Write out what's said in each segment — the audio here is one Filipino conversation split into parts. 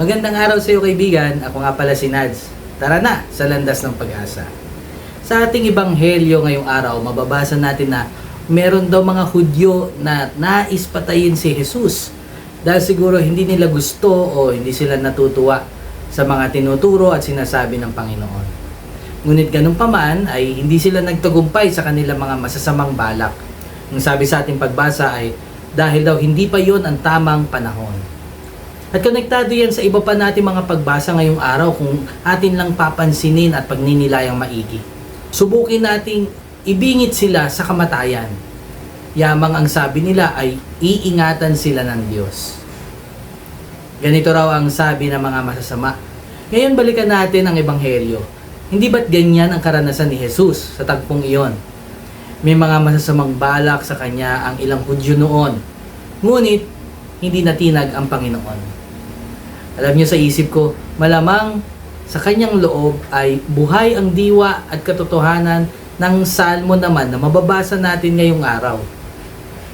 Magandang araw sa iyo kaibigan, ako nga pala si Nads. Tara na sa landas ng pag-asa. Sa ating ebanghelyo ngayong araw, mababasa natin na meron daw mga Hudyo na nais patayin si Jesus dahil siguro hindi nila gusto o hindi sila natutuwa sa mga tinuturo at sinasabi ng Panginoon. Ngunit ganun pa man ay hindi sila nagtagumpay sa kanilang mga masasamang balak. Ang sabi sa ating pagbasa ay dahil daw hindi pa yon ang tamang panahon. At konektado yan sa iba pa natin mga pagbasa ngayong araw kung atin lang papansinin at pagninilayang maigi. Subukin nating ibingit sila sa kamatayan. Yamang ang sabi nila ay iingatan sila ng Diyos. Ganito raw ang sabi ng mga masasama. Ngayon balikan natin ang Ebanghelyo. Hindi ba't ganyan ang karanasan ni Jesus sa tagpong iyon? May mga masasamang balak sa kanya ang ilang Hudyo noon. Ngunit, hindi natinag ang Panginoon. Alam niyo sa isip ko, malamang sa kanyang loob ay buhay ang diwa at katotohanan ng salmo naman na mababasa natin ngayong araw.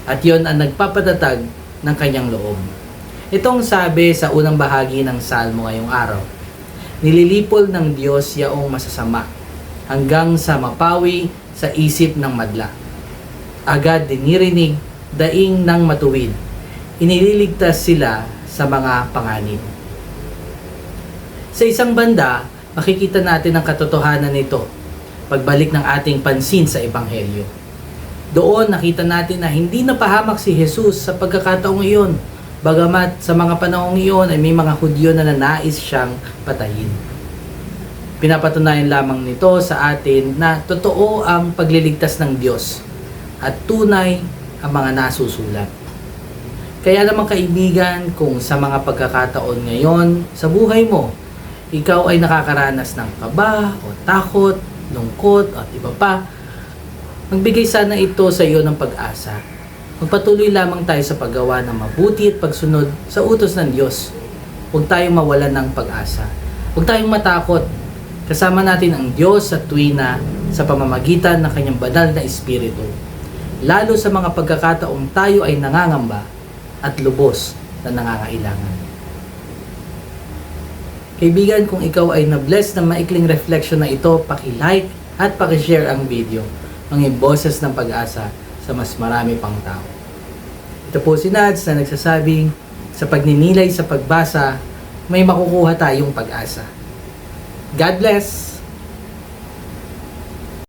At yon ang nagpapatatag ng kanyang loob. Itong sabi sa unang bahagi ng salmo ngayong araw. Nililipol ng Diyos yaong masasama hanggang sa mapawi sa isip ng madla. Agad dinirinig daing ng matuwid. Inililigtas sila sa mga panganib. Sa isang banda, makikita natin ang katotohanan nito pagbalik ng ating pansin sa Ebanghelyo. Doon nakita natin na hindi napahamak si Jesus sa pagkakataong iyon, bagamat sa mga panahong iyon ay may mga Hudyo na nanais siyang patayin. Pinapatunayan lamang nito sa atin na totoo ang pagliligtas ng Diyos at tunay ang mga nasusulat. Kaya naman kaibigan, kung sa mga pagkakataon ngayon sa buhay mo, ikaw ay nakakaranas ng kaba o takot, lungkot at iba pa, magbigay sana ito sa iyo ng pag-asa. Magpatuloy lamang tayo sa paggawa ng mabuti at pagsunod sa utos ng Diyos. Huwag tayong mawalan ng pag-asa. Huwag tayong matakot. Kasama natin ang Diyos sa tuwina sa pamamagitan ng kanyang banal na Espiritu. Lalo sa mga pagkakataong tayo ay nangangamba at lubos na nangangailangan. Kaibigan, kung ikaw ay na-bless ng maikling reflection na ito, paki-like at paki-share ang video. Mga boses ng pag-asa sa mas marami pang tao. Ito po si Nads na nagsasabing, sa pagninilay sa pagbasa, may makukuha tayong pag-asa. God bless!